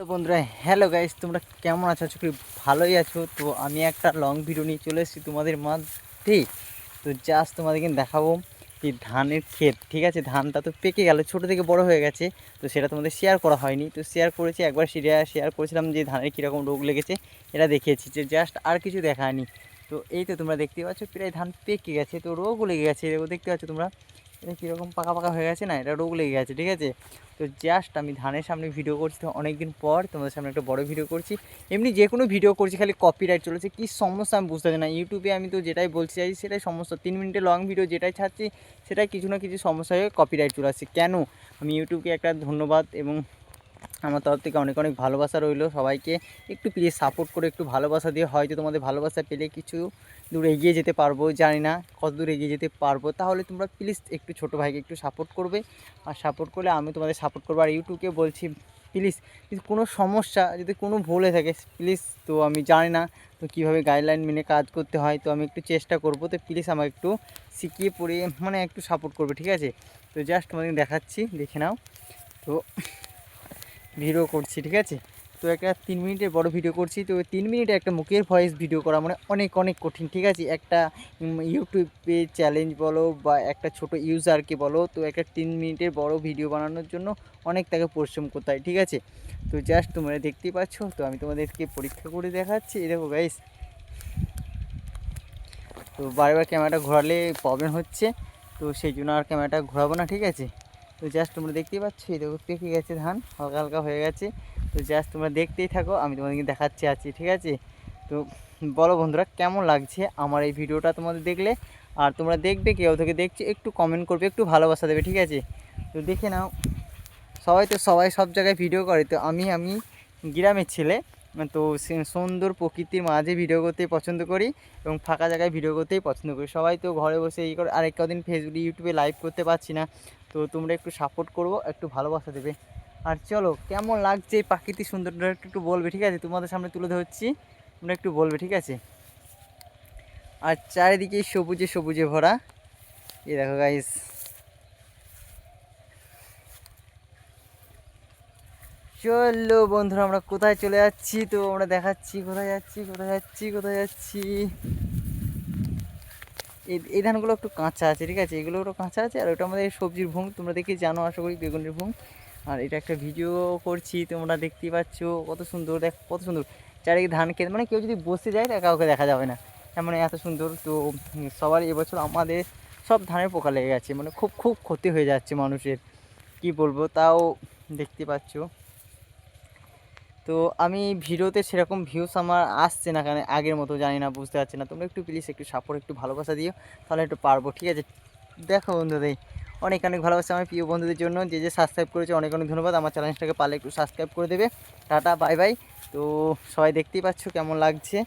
তো বন্ধুরা, hello guys তোমরা কেমন আছো? আশা ভালোই আছো। তো আমি একটা লং ভিডিও নিয়ে চলে এসেছি তোমাদের মধ্যে তো জাস্ট তোমাদেরকে দেখাবো এই ধানের ক্ষেত, ঠিক আছে? ধানটা তো পেকে গেল, ছোটো থেকে বড় হয়ে গেছে। তো সেটা তোমাদের শেয়ার করা হয়নি। তো শেয়ার করেছি, একবার শেয়ার শেয়ার করেছিলাম যে ধানের কীরকম রোগ লেগেছে, এটা দেখিয়েছি যে জাস্ট আর কিছু দেখায়নি। তো এই তো তোমরা দেখতে পাচ্ছ, প্রায় ধান পেকে গেছে, তো রোগও লেগে গেছে। দেখতে পাচ্ছ তোমরা? এটা কীরকম পাকা পাকা হয়ে গেছে না, এটা রোগ লেগে গেছে, ঠিক আছে? তো জাস্ট আমি ধানের সামনে ভিডিও করছি অনেক দিন পর তোমাদের সামনে একটা বড় ভিডিও করছি। এমনি যে কোনো ভিডিও করছি, খালি কপিরাইট চলেছে, কী সমস্যা আমি বুঝতে না। ইউটিউবে আমি তো যেটাই বলছি চাইছি, সেটাই সমস্যা। তিন মিনিটের লং ভিডিও যেটাই ছাড়ছি, সেটাই কিছু না কিছু সমস্যা হয়ে কপিরাইট চলে আসছে। কেন? আমি ইউটিউবকে একটা ধন্যবাদ এবং আমার তরফ থেকে অনেক অনেক ভালোবাসা রইল সবাইকে। একটু প্লিজ সাপোর্ট করে একটু ভালোবাসা দিয়ে হয়তো তোমাদের ভালোবাসা পেলে কিছু দূর এগিয়ে যেতে পারব, জানি না কত দূর এগিয়ে যেতে পারব। তাহলে তোমরা প্লিজ একটু ছোটো ভাইকে একটু সাপোর্ট করবে। আর সাপোর্ট করলে আমি তোমাদের সাপোর্ট করব। আর ইউটিউবকে বলছি প্লিজ যদি কোনো সমস্যা, যদি কোনো ভুল হয়ে থাকে প্লিজ তো আমি জানি না তো কীভাবে গাইডলাইন মেনে কাজ করতে হয়, তো আমি একটু চেষ্টা করব। তো প্লিজ আমাকে একটু শিখিয়ে পড়িয়ে মানে একটু সাপোর্ট করবে, ঠিক আছে? তো জাস্ট তোমাদের দেখাচ্ছি, দেখে নাও। তো ভিডিও করছি, ঠিক আছে? তো একটা তিন মিনিটের বড় ভিডিও করছি, তো তিন মিনিটে একটা মুখের ভয়েস ভিডিও করা মানে অনেক অনেক কঠিন, ঠিক আছে? একটা ইউটিউবে চ্যালেঞ্জ বলো বা একটা ছোট ইউজারকে বলো, তো একটা তিন মিনিটের বড় ভিডিও বানানোর জন্য অনেক তাকে পরিশ্রম করতে হয়, ঠিক আছে? তো জাস্ট তোমরা দেখতেই পাচ্ছ, তো আমি তোমাদেরকে পরীক্ষা করে দেখাচ্ছি। দেখো গাইস তো বারবার ক্যামেরাটা ঘোরালে প্রবলেম হচ্ছে, তো সেই জন্য আর ক্যামেরাটা ঘোরাবো না, ঠিক আছে? তো জাস্ট তোমরা দেখতেই পাচ্ছ, এই দেখো পেকে গেছে ধান, হালকা হালকা হয়ে গেছে। তো জাস্ট তোমরা দেখতেই থাকো, আমি তোমাদেরকে দেখাচ্ছি আছি, ঠিক আছে? তো বলো বন্ধুরা, কেমন লাগছে আমার এই ভিডিওটা তোমাদের দেখলে? আর তোমরা দেখবে কেউ থেকে দেখছে, একটু কমেন্ট করবে, একটু ভালোবাসা দেবে, ঠিক আছে? তো দেখে নাও, সবাই তো সবাই সব জায়গায় ভিডিও করে, তো আমি আমি গ্রামের ছেলে। তো সে- সুন্দর প্রকৃতির মাঝে ভিডিও করতেই পছন্দ করি এবং ফাঁকা জায়গায় ভিডিও করতেই পছন্দ করি। সবাই তো ঘরে বসে এই করে আরেক কদিন ফেসবুক ইউটিউবে লাইভ করতে পারছি না। তো তোমরা একটু সাপোর্ট করব, একটু ভালোবাসা দেবে। আর চলো, কেমন লাগছে এই প্রাকৃতিক সুন্দরটা একটু একটু বলবে, ঠিক আছে? তোমাদের সামনে তুলে ধরছি, তোমরা একটু বলবে, ঠিক আছে? আর চারিদিকে সবুজে সবুজে ভরা। এই দেখো গাইস চলো বন্ধুরা, আমরা কোথায় চলে যাচ্ছি? তো আমরা দেখাচ্ছি, কোথায় যাচ্ছি কোথায় যাচ্ছি কোথায় যাচ্ছি? এই ধানগুলো একটু কাঁচা আছে, ঠিক আছে? এগুলো একটু কাঁচা আছে, আর ওটা আমাদের সবজির ভুং তোমরা দেখে জানো, আশা করি বেগুনের ভুং আর এটা একটা ভিডিও করছি, তোমরা দেখতেই পাচ্ছ, কত সুন্দর, দেখ, কত সুন্দর। চারিদিকে ধান খেতে মানে কেউ যদি বসে যায়, তা কাউকে দেখা যাবে না। মানে এত সুন্দর, তো সবার এবছর আমাদের সব ধানের পোকা লেগে গেছে মানে খুব খুব ক্ষতি হয়ে যাচ্ছে মানুষের। কি বলব, তাও দেখতে পাচ্ছ। তো আমি ভিডিওতে সেরকম ভিউস আমার আসছে না কেন, আগের মতো জানি না, বুঝতে পারছি না। তোমরা একটু প্লিজ একটু সাপোর্ট একটু ভালোবাসা দিও, তাহলে একটু পারব, ঠিক আছে? দেখো বন্ধুদের, অনেক অনেক ভালোবাসা আমার প্রিয় বন্ধুদের জন্য। যে যে সাবস্ক্রাইব করেছে, অনেক অনেক ধন্যবাদ। আমার চ্যানেলটাকে পালে একটু সাবস্ক্রাইব করে দেবে। টাটা বাই বাই তো সবাই দেখতেই পাচ্ছ কেমন লাগছে।